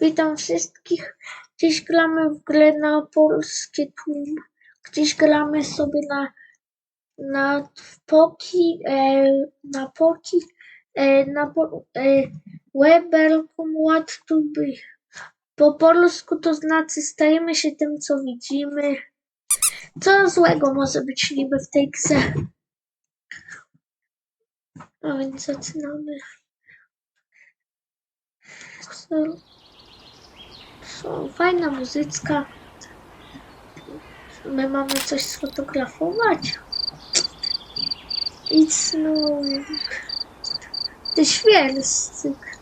Witam wszystkich. Dziś gramy w grę na polskie tłum. Gdzieś gramy sobie na na poki, e, na poki, e, na po, e, what to be. Po polsku to znaczy stajemy się tym, co widzimy. Co złego może być niby w tej grze? A więc zaczynamy. Co, fajna muzyczka. My mamy coś sfotografować. It's no... Ty świerszczyk.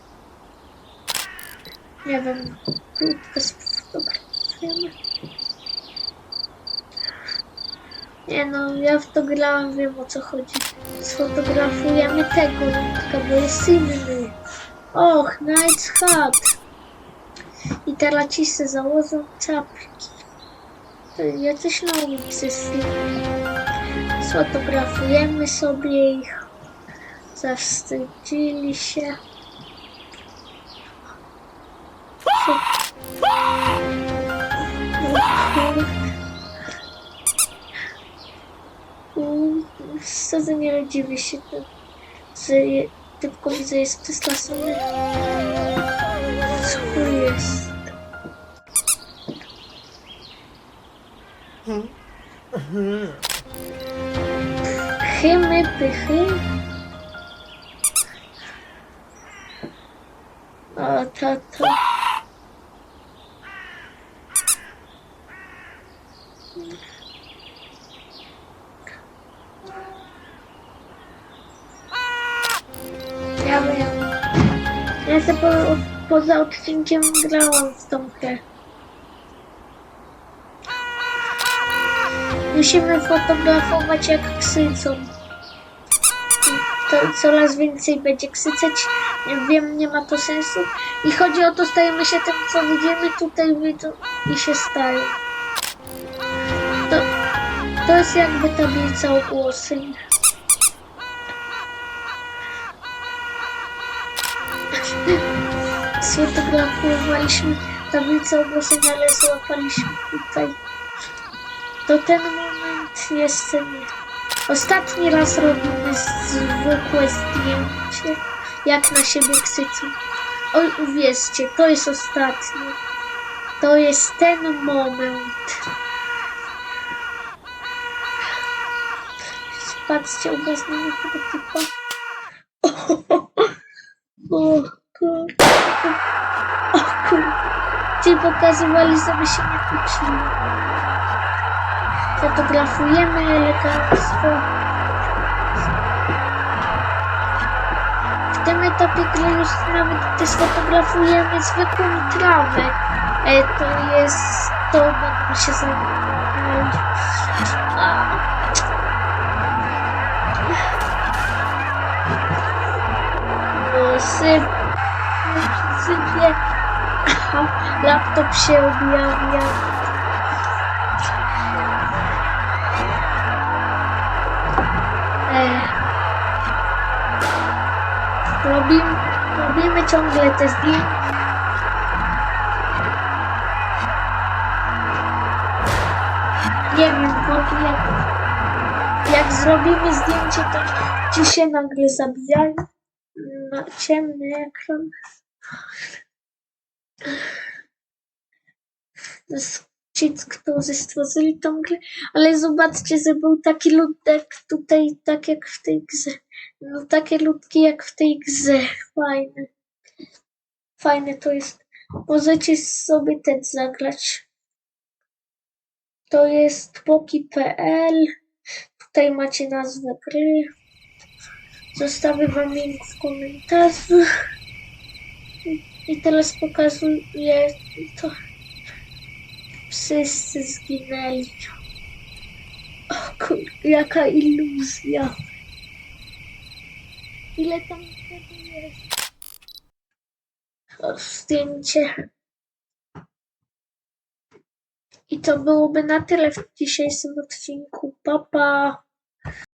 Nie wiem, krótko sfotografujemy. Nie no, ja w to grałam, wiem o co chodzi. Sfotografujemy tego bo jest inny. Och, nice hat. I teraz ci se założą czapki. To jacyś nowi przyszli. Sfotografujemy sobie ich. Zawstydzili się. Szczerze nie dziwię się, że typkowi, że jest przestraszony. Co jest? Chymy, pychy. Tato. Ja wiem. Ja sobie po, poza odcinkiem grałam w tą grę. Musimy fotografować jak ksycą. To coraz więcej będzie ksyceć. Wiem, nie ma to sensu. I chodzi o to, stajemy się tym, co widzimy tutaj widzą i się stają. To, to jest jakby tablica ogłoszeń. Sfotografowaliśmy tablicę ogłoszeń, ale złapaliśmy tutaj. To ten jeszcze. Ostatni raz robimy zwykłe zdjęcie, jak na siebie ksycą. Oj, uwierzcie, to jest ostatni. To jest ten moment. Patrzcie uważnie na tego typa. O, kur... O. Ci pokazywali, żeby się nie kłócili. Fotografujemy elegancko. W tym etapie gry już nawet gdy sfotografujemy zwykłą trawę. E, to jest... to będą się zajmować. No, syp... sypie... Laptop się objawia. Robimy, robimy ciągle te zdjęcia. Nie wiem, bo jak, jak zrobimy zdjęcie, to ci się nagle zabijają na ciemny ekran. To jest Ci, którzy stworzyli tą grę, ale zobaczcie, że był taki ludek tutaj, tak jak w tej grze. No takie ludki jak w tej grze. Fajne. Fajne to jest. Możecie sobie ten zagrać. To jest poki.pl. Tutaj macie nazwę gry. Zostawię wam link w komentarzu. I- teraz pokazuję to. Wszyscy zginęli. O kur... jaka iluzja. Ile tam tego jest? O, zdjęcie. I to byłoby na tyle w dzisiejszym odcinku. Pa, pa.